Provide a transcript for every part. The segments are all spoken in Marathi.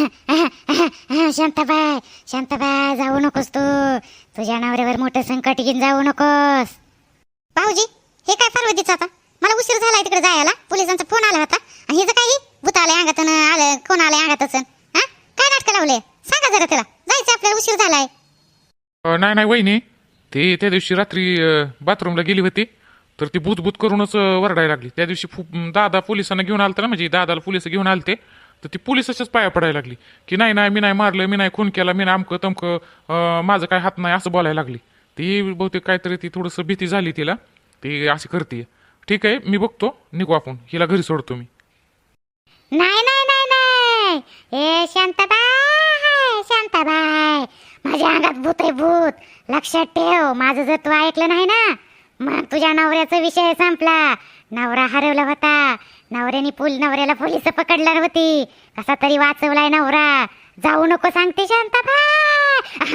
शांताबाई शांताबाई जाऊ नकोस तू. तुझ्या नवऱ्यावर मोठं संकट घेऊन जाऊ नकोस. भाऊजी हे काय पार्वतीचं आता? मला उशीर झालाय तिकडे जायला. पोलिसांचा फोन आला होता. आणि हिचं काही भूत आलंय अंगातून आलं कोण आलंय अंगातच. हा? काय नाटक लावले? सांगा जरा त्याला. जायचं आपल्याला उशीर झालाय. अ, नाही नाही वहिनी. ते त्या दिवशी रात्री अ, बाथरूमला गेली होती. तर ती भूत करूनच अ, वरडायला लागली. त्या दिवशी फु दादा पोलिसांना घेऊन आलता ना म्हणजे दादाला पोलीस घेऊन आलते. तर ती पोलिसाच्याच पाया पडायला लागली. की नाही नाही मी नाही मारलं मी नाही खून केला मी नाही अमकं तमकं माझं काय हात नाही असं बोलायला लागली. ती बहुतेक काहीतरी ती थोडंसं भीती झाली तिला. ती अशी करते. ठीक आहे मी बघतो निघू आपण. हिला घरी सोडतो मी. नाही नाही नाही नाही. ए शांताबाई शांताबाई माझ्या अंगात भूत आहे भूत. लक्षात ठेव माझं जर तू ऐकलं नाही ना मग तुझ्या नवऱ्याचा विषय संपला. नवरा हरवला होता. नवऱ्याने पुल नवऱ्याला पोलीस पकडणार होती. कसा तरी वाचवलाय नवरा. जाऊ नको सांगते शांताबाई.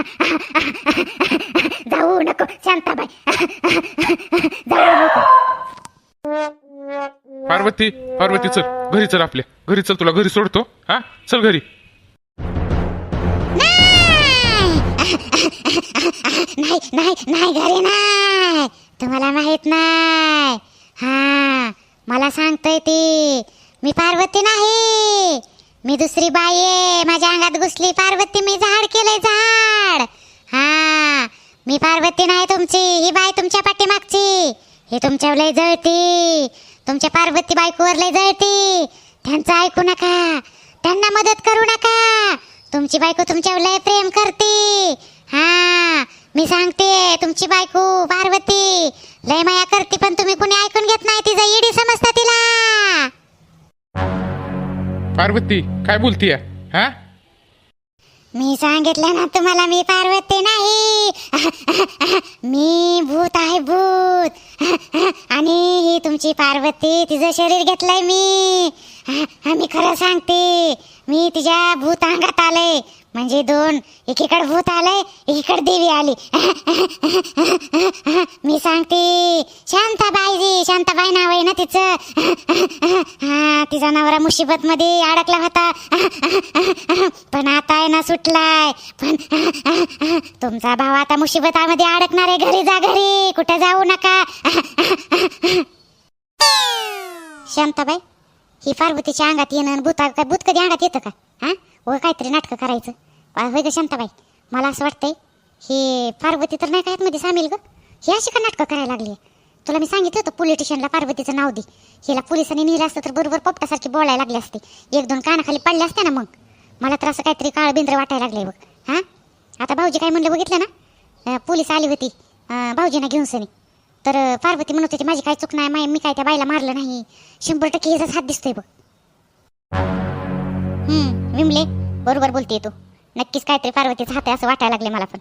जाऊ नको शांताबाई. जाऊ नको. पार्वती पार्वती चल. घरी चल आपल्या. घरी चल तुला. घरी सोडतो. हा? चल घरी. नाही नाही नाही घरी नाही. तुम्हाला माहीत नाही. हा मला सांगतोय ती. मी पार्वती नाही. मी दुसरी बाई आहे. माझ्या अंगात घुसली. पार्वती मी झाड केलंय झाड. हा मी पार्वती नाही तुमची. ही बाई तुमच्या पाठीमागची. ही तुमच्यावर लय जळती. तुमच्या पार्वती बायकोवर लय जळती. त्यांचं ऐकू नका. त्यांना मदत करू नका. तुमची बायको तुमच्यावर लय प्रेम करते. हा मी सांगते तुमची बायको पार्वती. लय माया करते पण तुम्ही कुणी ऐकून घेत नाही तिचं इडी समजता तिला. पार्वती काय बोलतीय? हा? मी सांगितलं ना तुम्हाला मी पार्वती नाही. मी भूत आहे भूत. आणि ही तुमची पार्वती तिचं शरीर घेतलंय मी. मी खरं सांगते मी तिच्या भूत अंगात आलंय म्हणजे दोन. एकीकडे भूत आलंय एकीकडे देवी आली. मी सांगते. शांताबाईजी शांताबाई नाव आहे ना तिचं. हा तिचा नवरा मुसीबत मध्ये अडकला होता. पण आता आहे ना सुटलाय. पण तुमचा भाव आता मुसीबतामध्ये अडकणार आहे घरी जा घरी. कुठे जाऊ नका. शांताबाई ही पार्वतीच्या अंगात येणं भूता भूत काय भूत कधी अंगात येतं का? हा? व काहीतरी नाटकं करायचं. वा- होय ग शांताबाई. मला असं वाटतंय हे पार्वती तर नाही का मध्ये सामील ग? ही अशी का नाटकं करायला लागली तुला मी सांगितलं होतं पोलिटिशियनला पार्वतीचं नाव दे. हिला पोलिसांनी नेलं असतं तर बरोबर पोपटासारखी बोलायला लागली असते. एक दोन कानाखाली पडल्या असते ना मग. मला तर असं काहीतरी काळ बिंद्र वाटायला लागलंय बघ. हा? आता भाऊजी काय म्हणलं बघितलं ना? पोलीस आली होती. भाऊजींना घेऊन सनी. तर पार्वती म्हणत होती माझी काय चूक नाही माय मी काय त्या बाईला मारलं नाही. शंभर टक्के हिचाच हात दिसतोय बघ. हम्म विमले बरोबर बोलते तू. नक्कीच काहीतरी पार्वतीचा हात आहे असं वाटायला लागले मला पण.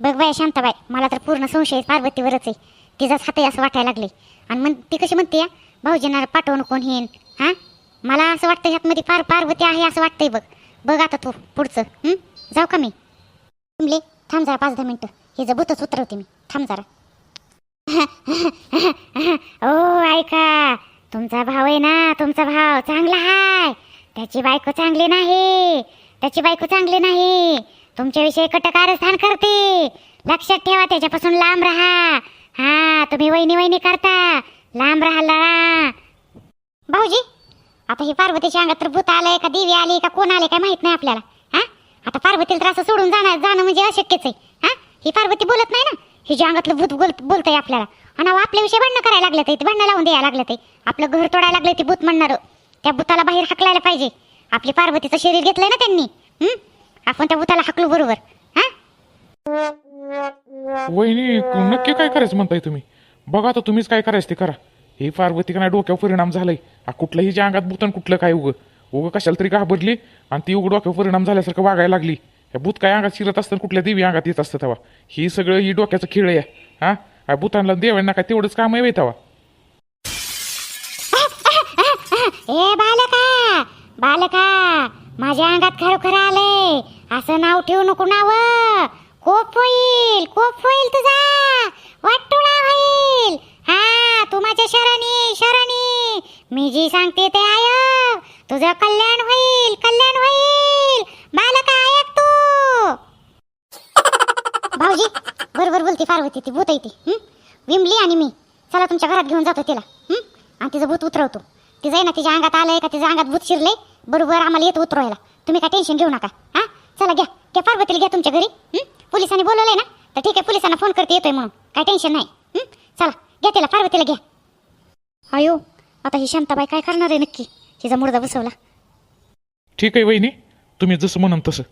बघ बाय शांताबाई मला तर पूर्ण संशय पार्वतीवरच आहे. तिचाच हात आहे असं वाटायला लागले आणि मग ती कशी म्हणते भाऊजींना पाठवणं कोण हेन हां? मला असं वाटतं ह्यातमध्ये फार पार्वती आहे असं वाटतंय बघ. बघ आता तू पुढचं. जाऊ का मी? तुमले थांब जरा पाच दहा मिनटं. हे जर भूतच उतरवते मी. थांब जरा. ओ ऐका. तुमचा भाव आहे ना तुमचा भाव चांगला आहे त्याची बायको चांगली नाही. त्याची बायको चांगली नाही. तुमच्याविषयी कटकारस्थान करते. लक्षात ठेवा त्याच्यापासून लांब राहा. हा तुम्ही वहिनी वहिनी करता. लांब राहा भाऊजी आता ही पार्वतीच्या अंगात तर भूत आलंय का देवी आली का कोण आले काय माहीत नाही आपल्याला. हा? आता पार्वतीला तर असं सोडून जाणार जाणं म्हणजे अशक्यच आहे. हा? ही पार्वती बोलत नाही ना? हिच्या अंगातलं भूत बोल बोलतंय आपल्याला. आणि आपल्याविषयी भांडणं करायला लागलं ते भांडणं लावून द्यायला लागलं ते. आपलं घर तोडायला लागलं ते भूत म्हणणार. त्या भूताला बाहेर हकलायला पाहिजे. आपली पार्वतीचं शरीर घेतलंय ना त्यांनी हं? आपण त्या भूताला हकलू बरोबर हा वहिनी नक्की काय करायचं म्हणताय तुम्ही बघा आता तुम्हीच काय करायचं ते करा हे पार्वती का नाही डोक्यावर परिणाम झालाय आ, कुठलंही जे अंगात भूतन कुठलं काय उगं उगं कशाला तरी घाबरली आणि ती उगं डोक्यावर परिणाम झाल्यासारखं वागायला लागली या भूत काय अंगात शिरत असतं कुठल्या देवी अंगात येत असतं तेव्हा ही सगळं ही डोक्याचं खेळ आहे हा भूतांना देवांना काय तेवढंच काम आहे तेव्हा ए बालका माझ्या अंगात खरोखर आले असं नाव ठेवू नको नाव. कोप होईल कोप होईल तुझा. वाटोळा होईल. हा तू माझ्या शरणी शरणी. मी जी सांगते ते आय. तुझं कल्याण होईल कल्याण होईल. बालका ऐक तू. भाऊजी बरोबर बोलते होती ती भूत आहे ती. विमली आणि मी. चला तुमच्या घरात घेऊन जातो तिला. आणि तिचं भूत उतरवतो. तिचं आहे ना तिच्या अंगात आलंय का तिच्या अंगात भूत शिरलंय? बरोबर आम्हाला येत उतरवायला. तुम्ही काय टेन्शन घेऊ नका. हा? चला घ्या. घ्या पार्वतीला घ्या तुमच्या घरी? पोलिसांनी बोलवलंय ना? तर ठीक आहे पोलिसांना फोन करते येतोय म्हणून. काय टेन्शन नाही? चला घ्या तिला पार्वतीला घ्या. अयो आता ही शांताबाई काय करणार आहे नक्की? तिचा मुर्दा बसवला. ठीक आहे वहिनी. तुम्ही जसं म्हणाल तसं.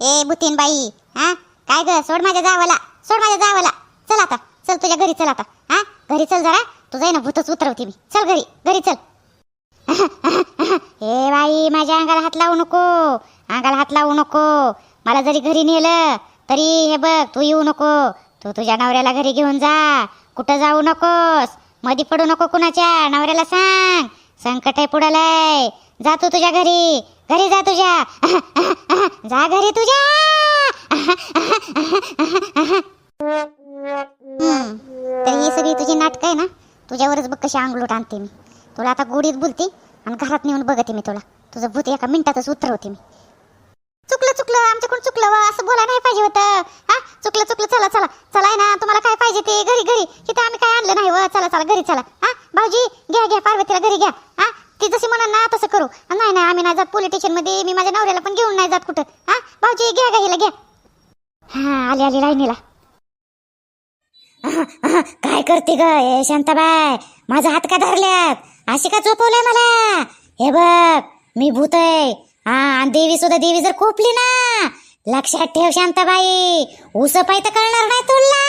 ए बुतीन बाई हा? काय ग? सोड माझ्या जावाला. सोड माझ्या जावाला. चल आता. चल तुझ्या घरी चल आता. हा? घरी चल जरा. तुझं ना भूतच उतरवते मी. चल घरी घरी चल. हे बाई माझ्या अंगाला हात लावू नको. अंगाला हात लावू नको. मला जरी घरी नेलं तरी हे बघ तू येऊ नको. तू तुझ्या नवऱ्याला घरी घेऊन जा. कुठं जाऊ नकोस? मधी पडू नको कुणाच्या? नवऱ्याला सांग. संकट आहे पुढालय जा तू तुझ्या घरी. घरी जा तुझ्या. जा घरी तुझ्या. तरी तर ही सगळी तुझी नाटक आहे ना? तुझ्यावरच बघ कशी अंगलोट आणते मी. तुला आता गोडीत बोलते आणि घरात नेऊन बघते मी तुला. तुझं भूत एका मिनिटातच उतरवते मी. चुकलं चुकलं आमच्याकडून चुकलं असं बोलायला नाही पाहिजे होतं. हा? चुकलं चुकलं चला चला. चला आहे ना तुम्हाला काय पाहिजे ते? घरी घरी. तिथं आम्ही काय आणलं नाही व? चला चला घरी चला. हा? भाऊजी घ्या घ्या पार्वतीला घरी घ्या. हा? ती जशी म्हणा ना तसं करू. नाही नाही आम्ही नाही जात पोलीस स्टेशनमध्ये मी माझ्या नवऱ्याला पण घेऊन नाही जात कुठं. हा? भाऊजी घ्या घ्या हिला घ्या. हा आली आली राहिणीला काय करते ग हे शांताबाय माझा हात का धरल्यात? अशी का झोपवलंय मला? हे बघ मी भूत आहे. हा आणि देवी सुद्धा देवी जर खोपली ना लक्षात ठेव शांताबाई. उस पाय तर कळणार नाही तुला.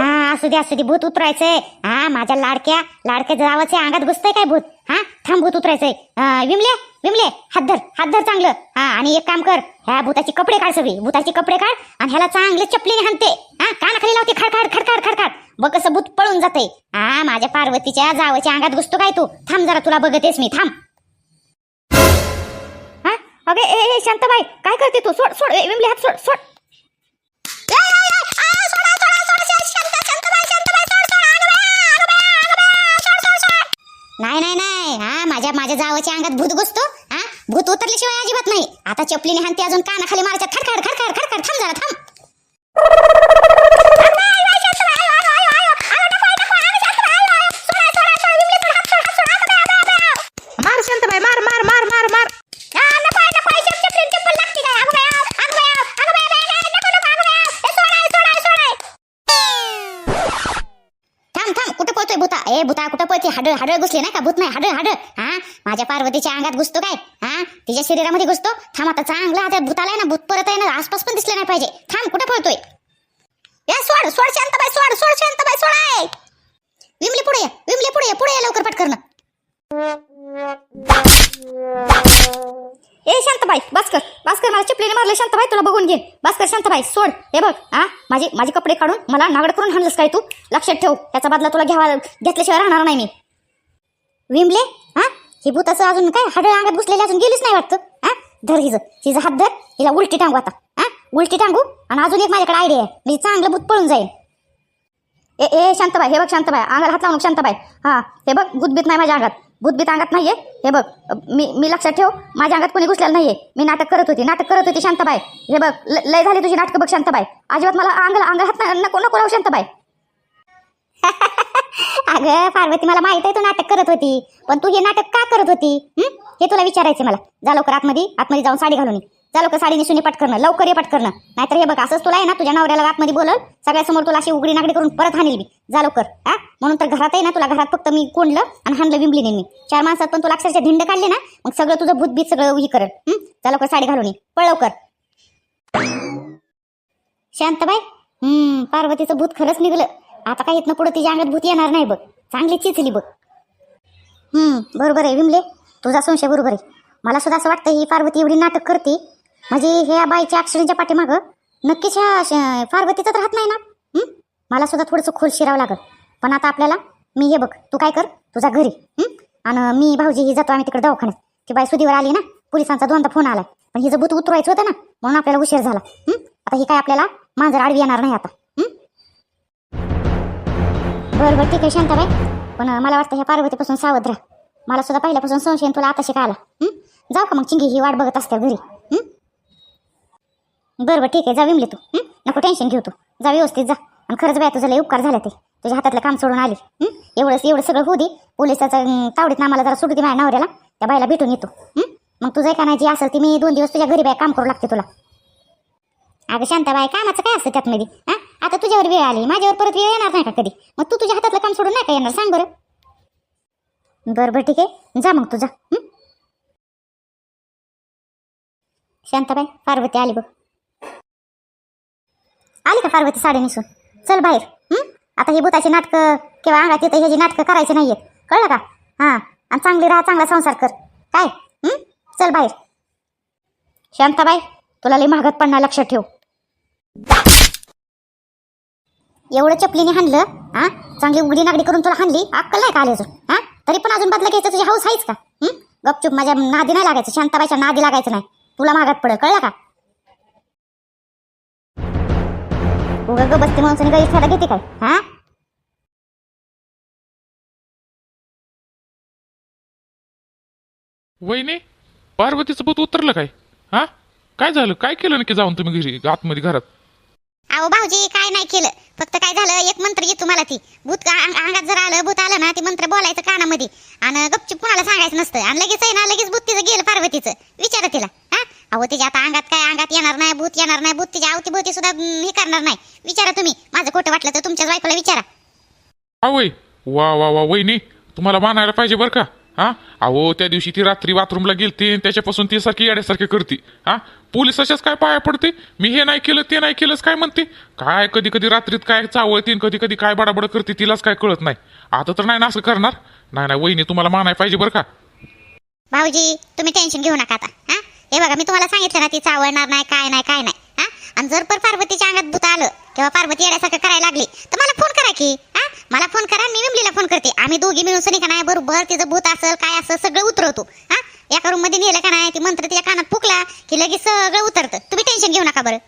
हा असू दे असू दे भूत उतरायचंय. हा माझ्या लाडक्या लाडक्या जावाच्या अंगात घुसतंय काय भूत? भूत उतरायचंय. विमले विमले हात धर हात धर चांगलं. हा आणि एक काम कर ह्या भूताचे कपडे काढ सगळी. भूताचे कपडे काढ आणि ह्याला चांगले चपलीने हाणते. हा कानाखाली लावते खडखाड खडखाड खडखाड बघ कसं भूत पळून जाते हा माझ्या पार्वतीच्या जावाच्या अंगात घुसतो काय तू? थांब जरा तुला बघतेस मी. थांब. हा? अगे ए ए, शांताबाई काय करते तू? सोड सोड विमले हात सोड सोड. माझ्या माझ्या जावाच्या अंगात भूत घुसतो हा? भूत उतरल्याशिवाय अजिबात नाही. आता चपलीने हानते अजून कानाखाली मारायच्या खडखड खडखड खडखड थांब जरा थांब मार शांतबाई मार मार मार मार मार थांब थांब कुठं पळतोय भूता ए भूता हाडळ हाडळ घुसले नाही का? भूत नाही. हाडळ हाडळ हा? माझ्या पार्वतीच्या अंगात घुसतो काय? हा? तिच्या शरीरामध्ये घुसतो? थांब आता चांगला आता भूताला आहे ना भूत परत आहे ना आसपास पण दिसले नाही पाहिजे. थांब कुठं पळतोय? या सोड सोड शांतबाई सोड सोड शांतबाई सोड आहे विमली पुढे या विमली पुढे या पुढे ये लवकर पटकन ए शांतबाई भास्कर भास्कर मला चिपलीने मारलं शांतबाई तुला बघून घे. भास्कर शांतबाई सोड. हे बघ हा? माझे माझे कपडे काढून मला नागड करून हाणलंस काय तू? लक्षात ठेव त्याचा बदला तुला घ्यावा घेतल्याशिवाय राहणार नाही मी. विमले हा? ही भूताचं अजून काय हाड अंगात घुसलेले अजून गेलीच नाही वाटतं हा? धर हिचं हिचं हात धर हिला उलटी टांगू आता हा? उलटी टांगू आणि अजून एक माझ्याकडे आयडिया आहे म्हणजे चांगलं भूत पळून जाईल. ए ए शांतबाई हे बघ शांतबाई अंगाला हात लावून शांतबाई. हा हे बघ गुदबीत नाही माझ्या अंगात. भूतबीत अंगात नाहीये? हे बघ मी मी लक्षात ठेव माझ्या अंगात कोणी घुसलेलं नाहीये. मी नाटक करत होती नाटक करत होती शांतबाई. हे बघ ल- लय झाली तुझी नाटकं बघ शांतबाई. अजिबात मला अंगाला अंग हात नको नको राहू शांतबाई. अगं पार्वती मला माहीत आहे तू नाटक करत होती पण तू हे नाटक का करत होती? हे? तुला विचारायचं मला. जा लवकर आतमध्ये आतमध्ये जाऊन साडी घालून ये. का साडी नेसून ये पटकरणं लवकर ये पटकरणं नाहीतर हे बघ असंच तुला आहे ना तुझ्या नवऱ्याला आतमध्ये बोलल सगळ्यासमोर तुला अशी उघडी नागडी करून परत हाणेल मी जा लवकर हा? म्हणून तर घरात आहे ना तुला घरात फक्त मी कोंडलं आणि हाणलं नाही मी. चार माणसात पण तुला अक्षरशः धिंड काढले ना मग सगळं तुझं भूतबीत सगळं ही करेल. जा लवकर साडी घालून ये. पळ लवकर. शांतबाई? हम्म पार्वतीचं भूत खरंच निघलं. आता काय इथनं पुढे तिच्या अंगात भूत येणार नाही बघ. चांगली चिचली बघ. हम्म बरोबर आहे विमले तुझा संशय बरोबर आहे. मला सुद्धा असं वाटतं ही पार्वती एवढी नाटक करते. म्हणजे ह्या बाईच्या अक्षरांच्या पाठीमागं नक्कीच ह्या श- पार्वतीचं राहत नाही ना? मला सुद्धा थोडंसं खोल शिरावं लागल. पण आता आपल्याला मी हे बघ तू काय कर? तुझा घरी आणि मी भाऊजी ही जातो आम्ही तिकडे दवाखान्यात. ती बाई सुदीवर आली ना पोलिसांचा दोनदा फोन आला पण हिचं भूत उतरवायचं होतं ना म्हणून आपल्याला उशीर झाला. आता ही काय आपल्याला मांजर आडवी येणार नाही आता. बरं बरं ठीक आहे शांताबाई पण मला वाटतं ह्या पार्वतीपासून सावध राहा. मला सुद्धा पहिल्यापासून संशय तुला आता शिकायला. हं? जाऊ का मग चिंगी ही वाट बघत असते घरी. बरं बरं ठीक आहे जा विमले तू हं? नको टेन्शन घेऊ तू. जा व्यवस्थित जा. आणि खरंच बाय तुझा लय उपकार झाला ते. तुझ्या हातातलं काम सोडून आली हं? एवढंच एवढं सगळं होऊ दे. पोलिसाचा अं, तावडीत आम्हाला जरा सुटू दे माझ्या नवऱ्याला. त्या बायला भेटून येतो हं? मग तुझं काय नाही जी असेल ती मी दोन दिवस तुझ्या घरी बाय काम करू लागते तुला. अगं शांताबाई कामाचं काय असतं त्यात मध्ये हा? आता तुझ्यावर वेळ आली माझ्यावर परत वेळ येणार नाही का कधी? मग तू तुझ्या हातातलं काम सोडून नाही का येणार? सांग बरं. बरं बरं ठीक आहे. जा मग तुझा शांताबाई पार्वती आली बघ. आली का पार्वती साडी नेसून? चल बाहेर. हं? आता हे भूताची नाटकं किंवा अंगात येतं ह्याची नाटकं करायची नाहीयेत. कळलं का? हां. आणि चांगली राहा चांगला संसार कर. काय? हं? चल बाहेर. शांताबाई तुला लई महागात पडणार लक्षात ठेव. एवढं चपलीने हाणलं हा? चांगली उघडी नागडी करून तुला हाणली? अक्कल नाही का आली अजून? हा? तरी पण अजून बदला घ्यायचं तुझी हाऊस आहेच का? हं? गपचूप माझ्या नादी नाही लागायचं शांताबाईच्या नादी लागायचं नाही. तुला महागात पडेल कळलं का? उगा ग बसते माणसाने काही फायदा घेते काय? हा? वहिनी पार्वतीचं भूत उतरलं काय? हा? काय झालं? काय केलं नक्की जाऊन तुम्ही घरी आतमध्ये घरात? अहो भाऊजी काय नाही केलं. फक्त काय झालं एक मंत्र येतो मला ती. भूत अंग- अंगात जर आलं भूत आलं ना ते मंत्र बोलायचं कानामध्ये. आणि गपचूप कुणाला सांगायचं नसतं. आणि लगेच आहे ना लगेच भूत तिचं गेलं पार्वतीचं. विचारा तिला. हा? अहो तिच्या आता अंगात काय? अंगात येणार नाही भूत येणार नाही भूत तिच्या अवतीभोवती सुद्धा हम्म, हे करणार नाही. विचारा तुम्ही. माझं खोटं वाटलं तर तुमच्या बायकोला विचारा. हा वय वा वा वा वहिनी तुम्हाला मानायला पाहिजे बरं का? हा? अहो त्या दिवशी ती रात्री बाथरूमला गेलती त्याच्यापासून ती सारखी येड्यासारखी करते. हा? पोलिसाच्याच काय पाया पडते? मी हे नाही केलं ते नाही केलंच काय म्हणते? काय कधी कधी रात्रीत काय चावळतीन कधी कधी काय बडाबड करते तिलाच काय कळत नाही. आता तर नाही ना असं करणार? नाही नाही वहिनी तुम्हाला मानाय पाहिजे बरं का? भाऊजी तुम्ही टेन्शन घेऊ नका आता. हा? हे बघा मी तुम्हाला सांगितलं ना ती चावणार नाही काय नाही काय नाही. हा? आणि जर पण पार्वतीच्या अंगात भूत आलं किंवा पार्वती येण्यासारखं करायला लागली तर मला फोन करा की. हा? मला फोन करा मी विमलीला फोन करते. आम्ही दोघी मिळून सनी का नाही बरोबर तिचं भूत असेल काय असेल सगळं उतरवतो. हा? एका रूममध्ये नेलं का नाही ती मंत्र तिच्या कानात फुकला की लगेच सगळं उतरतं. तुम्ही टेन्शन घेऊ नका बरं.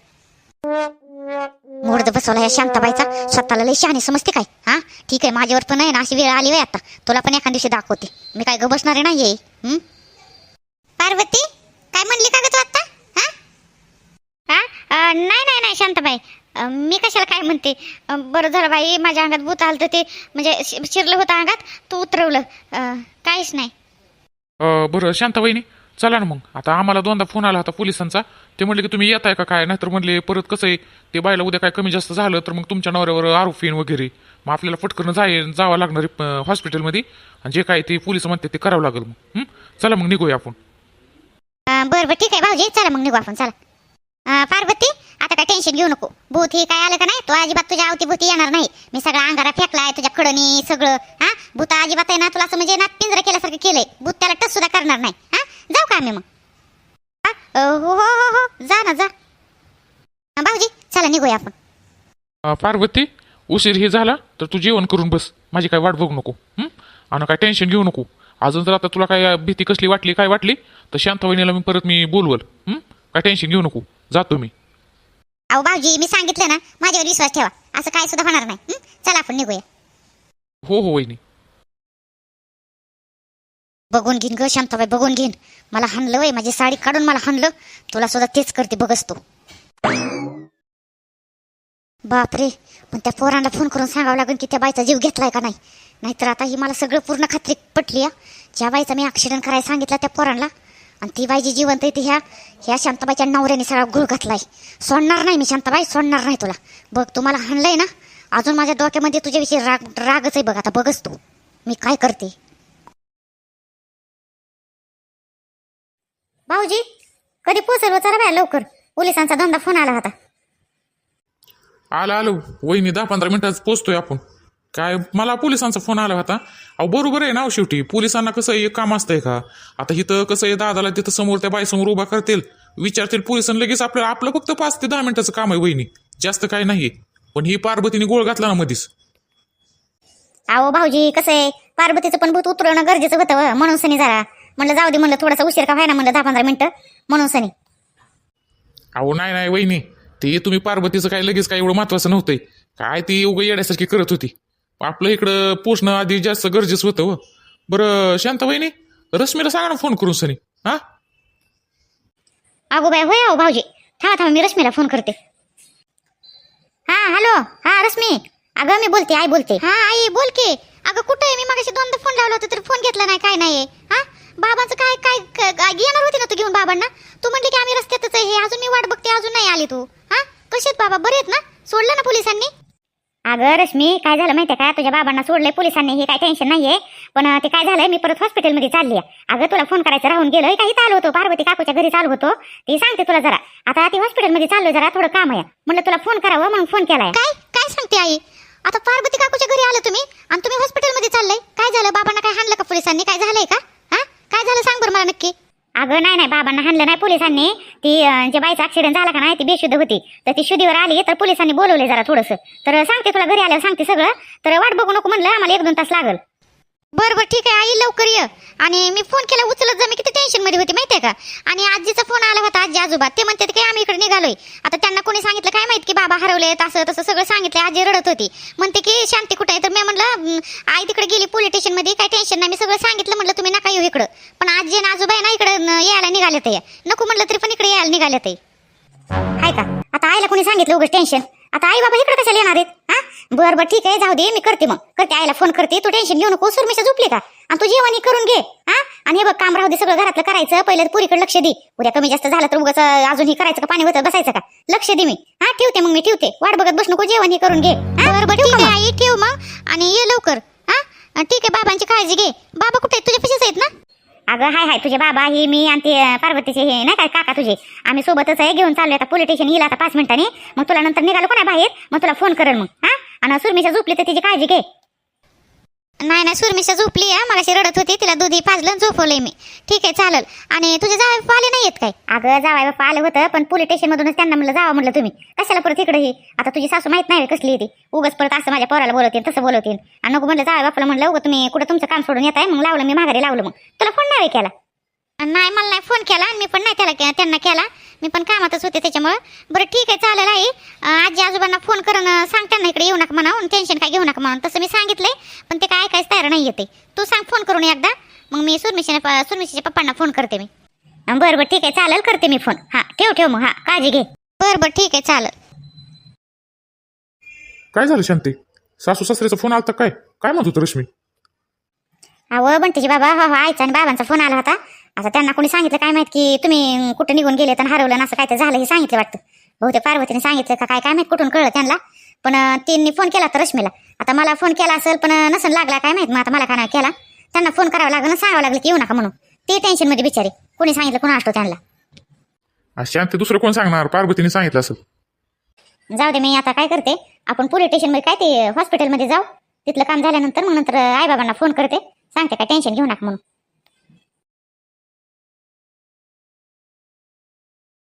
मुर्द बसवला या शांताबाईचा. स्वतःला लई शहाणी समजते काय? हा? ठीक आहे माझ्यावर पण आहे ना अशी वेळ आली वय आता. तुला पण एखाद दिवशी दाखवते. मी काय ग बसणार नाहीये? पार्वती? काय म्हणली का ग तू आता हा नाही नाही नाही शांताबाई. मी कशाला काय म्हणते? बरं झालं बाई माझ्या अंगात भूत आलं तर ते म्हणजे शिरलं होतं अंगात तू उतरवलं. काहीच नाही. बरं शांता चला ना मग. आता आम्हाला दोनदा फोन आला होता पोलिसांचा. ते म्हणले की तुम्ही येताय का काय? नाहीतर म्हणले परत कसं आहे? ते बायला उद्या काय कमी जास्त झालं तर मग तुमच्या नवऱ्यावर आरोप येईन वगैरे. मग आपल्याला पटकन जाय जावं लागणार हॉस्पिटलमध्ये आणि जे काय ते पोलीस म्हणते ते करावं लागेल मग. चला मग निघूया आपण. बरं बरं ठीक आहे भाऊजी चला मग निघू आपण चला. पार्वती आता काय टेन्शन घेऊ नको. भूत हे काय आलं का नाही? तो अजिबात तुझ्या अवतीभोवती येणार नाही. मी सगळा अंगारा फेकलाय तुझ्या खडणी सगळं हा? भूत अजिबात आहे ना तुला असं म्हणजे ना पिंजरा केल्यासारखं केलंय. भूत त्याला टच सुद्धा करणार नाही हा? जाऊ का आम्ही मग? हो? हो हो हो जा ना जा. भाऊजी चला निघूया आपण. पार्वती उशीर हे झाला तर तू जेवण करून बस. माझी काय वाट बघू नको आणि काय टेन्शन घेऊ नको. अजून जर आता तुला काय भीती कसली वाटली काय वाटली तर शांत वहिनीला मी परत मी बोलवल. हं? काय टेन्शन घेऊ नको. जातो मी अहो भाऊजी मी सांगितलं ना माझ्यावर विश्वास ठेवा. असं काय सुद्धा होणार नाही. हं? चला आपण निघूया. हो हो वहिनी. बघून घेईन ग शांताबाई बघून घेईन मला हाणलं वय माझी साडी काढून मला हाणलं. तुला सुद्धा तेच करते बघच तू. बापरे पण त्या पोरांना फोन करून सांगावं लागेल की त्या बाईचा जीव घेतलाय का नाही. नाहीतर आता ही मला सगळं पूर्ण खात्री पटली ज्या बाईचा मी ॲक्सिडेंट करायला सांगितला त्या पोरांना आणि ती बाई जी जिवंत आहे ती ह्या ह्या शांताबाईच्या नवऱ्याने सगळा गुळ घातलाय. सोडणार नाही मी शांताबाई सोडणार नाही तुला. बघ तुम्हाला हाणलंय ना? अजून माझ्या डोक्यामध्ये तुझ्याविषयी राग रागच आहे बघ आता बघच तू. मी काय करते? भाऊजी कधी पोचल चला बाय लवकर? पोलिसांचा धंदा फोन आला होता. आलं आलो. वहिनी दहा पंधरा मिनिटात पोचतोय आपण. काय मला पोलिसांचा फोन आला होता. अहो बरोबर आहे ना हो शेवटी. पोलिसांना कसं आहे, एक काम असतंय का? आता इथं कसं आहे दादाला तिथं समोर त्या बाईसमोर उभा करतील विचारतील पोलिसांना लगेच आपल्याला आपलं फक्त पाच ते दहा मिनिटाचं काम आहे वहिनी. जास्त काय नाही पण ही पार्वतीने गोळ घातला ना मधीच. अहो भाऊजी कसं आहे? पार्वतीचं पण भूत उतरवणं गरजेचं होतं व, म्हणून सनी जरा. म्हणलं जाऊ दे म्हणलं थोडासा उशीर का व्हायना म्हणलं दहा पंधरा मिनिटं. म्हणून सनी. अहो नाही नाही वहिनी. ते तुम्ही पार्वतीचं काय लगेच काय एवढं महत्वाचं नव्हतंय. काय ती उगा येण्यासारखी करत होती. आपलं इकडं पोचणं आधी जास्त गरजेचं होतं व बरं शांत वहिनी रश्मीला सांगा ना फोन करून सनी. हा? अगो बाय होय अहो भाऊजी. थांबा थांबा मी रश्मीला फोन करते. हा हॅलो. हा रश्मी. अगं मी बोलते आई बोलते. हा आई बोल की. अगं कुठे आहे? मी मागाशी दोनदा फोन लावला होता तरी फोन घेतला नाही काय नाही हा? बाबांचं काय काय काय- काय येणार होती ना तू घेऊन बाबांना? तू म्हणली की आम्ही रस्त्यातच आहे हे. अजून मी वाट बघते अजून नाही आली तू. हा? कसे आहेत बाबा? बरे आहेत ना? सोडलं ना पोलिसांनी? अगं रश्मी काय झालं माहितीये का? तुझ्या बाबांना सोडलंय पोलिसांनी हे काय टेन्शन नाहीये. पण ते काय झालंय? मी परत हॉस्पिटलमध्ये चालली आहे अगं तुला फोन करायचं राहून गेलोय काही चालू होतो पार्वती काकूच्या घरी चालू होतो. ती सांगते तुला जरा. आता ती हॉस्पिटलमध्ये चाललोय जरा थोडं काम आहे. म्हणलं तुला फोन करावं म्हणून फोन केलाय. काय? काय सांगते आई? आता पार्वती काकूच्या घरी आलो तुम्ही? आणि तुम्ही हॉस्पिटलमध्ये चाललंय? काय झालं? बाबांना काय हाणलं का पोलिसांनी? काय झालंय का? हा? काय झालं? सांग बरं मला नक्की. अगं नाही नाही बाबांना हाणलं नाही पोलिसांनी. ती अं, जे बाईचा ऍक्सिडेंट झाला का नाही ती बेशुद्ध होती. तर ती शुद्धीवर आली तर पोलिसांनी बोलवले जरा थोडंसं. तर सांगते तुला घरी आल्यावर सांगते सगळं. तर वाट बघू नको म्हणलं आम्हाला एक दोन तास लागल. बरं बरं ठीक आहे आई लवकर ये. आणि मी फोन केला उचलत जा. मी किती टेन्शनमध्ये होती माहितीये का? आणि आजीचा फोन आला होता आजी आजोबा. ते म्हणतात की आम्ही इकडे निघालोय. आता त्यांना कोणी सांगितलं काय माहीत की बाबा हरवले असं तसं सगळं सांगितलं आजी रडत होती. म्हणते की शांती कुठे आहे? तर मी म्हणलं आई तिकडे गेली पोलीस स्टेशनमध्ये काय टेन्शन नाही. मी सगळं सांगितलं म्हटलं तुम्ही नका येऊ इकडं. पण आजी आणि आजोबा आहे ना इकडे यायला निघाले ते नको म्हटलं तरी पण इकडे यायला निघाले ते आहे का? आता आईला कोणी सांगितलं उगाच टेन्शन आता आई बाबा इकडे कशाला येणार आहेत? हा? बरं बरं ठीक आहे जाऊ दे मी करते मग. करते आईला फोन करते. तू टेन्शन घेऊ नको सुरमिशा झोपली का? आणि तू जेवणी करून घे हा? आणि हे बघ काम राहू दे सगळं घरातलं करायचं. पहिलं पुरीकडे लक्ष दे. उद्या कमी जास्त झालं तर उगाच अजून हे करायचं का पाणी होतं बसायचं का? लक्ष दे मी. हा ठेवते मग मी ठेवते. वाट बघत बस नको जेवण हे करून घे. बरं बरं ठीक आहे आई ठेव मग. आणि ये लवकर. हा? ठीक आहे बाबांची काळजी घे. बाबा कुठे तुझ्या पिशेच आहेत ना? अगं हाय हाय तुझे बाबा ही मी आणि ते पार्वतीचे हे नाही काय काका तुझे. आम्ही सोबतच आहे घेऊन चाललोय. आता पोलीस स्टेशन येईल आता पाच मिनिटांनी. मग तुला नंतर निघालो कोणा बाहेर? मग तुला फोन करेल मग. हा? आणि सुरमिशा झोपली तर तिची काळजी घे. नाही नाही सुरमिशा झोपली आहे. मगाशी रडत होती. तिला दुधी पाजलं झोपवलंय मी. ठीक आहे चालेल. आणि तुझे जावे बाप्पा आले नाही येत काय? अगं जावाय बाप्पा आले होतं पण पोलीस स्टेशन मधूनच त्यांना म्हणलं जावं म्हणलं तुम्ही. कशाला परत इकडे ही आता तुझी सासू माहीत नाही कसली ती. उगाच परत असं माझ्या पोराला बोलवतील तसं बोलवतील. आणि नको म्हणलं जावं बापाला म्हणलं उगा तुम्ही कुठं तुमचं काम सोडून येत आहे मग लावलं मी माघारी लावलं मग. तुला फोन नाही केला नाही मला नाही फोन केला आणि मी पण नाही त्याला त्यांना केला. मी पण कामातच होते त्याच्यामुळं. बरं ठीक आहे चालेल आई. आजी आजोबांना फोन करून अं, सांग त्यांना इकडे येऊ नका म्हणून टेन्शन काय घेऊ नका म्हणून तसं मी सांगितलंय पण ते काय ऐकायच तयार नाही येते तू सांग फोन करून एकदा. मग मी सुरमिशीने सुरमिशीच्या पप्पांना फोन करते मी. बरं बरं ठीक आहे चालेल करते मी फोन हां ठेव ठेव मग हां काळजी घे. बरं बरं ठीक आहे चालेल. काय झालं शांती? सासू सासऱ्याचा फोन आलता काय? काय म्हणत होतं रश्मी? अहो बंटीजी बाबा हो हो आईचा आणि बाबांचा फोन आला होता. आता त्यांना कोणी सांगितलं काय माहीत की तुम्ही कुठं निघून गेले आणि हरवलं आणि असं काय ते झालं हे सांगितलं वाटतं. बहुतेक पार्वतीने सांगितलं का काय काय माहीत कुठून कळलं त्यांना. पण त्यांनी फोन केला तर रश्मीला. आता मला फोन केला असेल पण नसन लागला काय माहीत. मग आता मला काय नाही केला? त्यांना फोन करावा लागला आणि सांगावं लागलं की येऊ नका म्हणून. ते टेन्शनमध्ये बिचारे. कोणी सांगितलं कोणा असतो त्यांना? शांती दुसरं कोण सांगणार? पार्वतीने सांगितलं असेल. जाऊ दे मी आता काय करते? आपण पोलीस स्टेशनमध्ये काय ते हॉस्पिटलमध्ये जाऊ. तिथलं काम झाल्यानंतर मग नंतर आई बाबांना फोन करते. सांगते काय टेन्शन घेऊ नका म्हणून.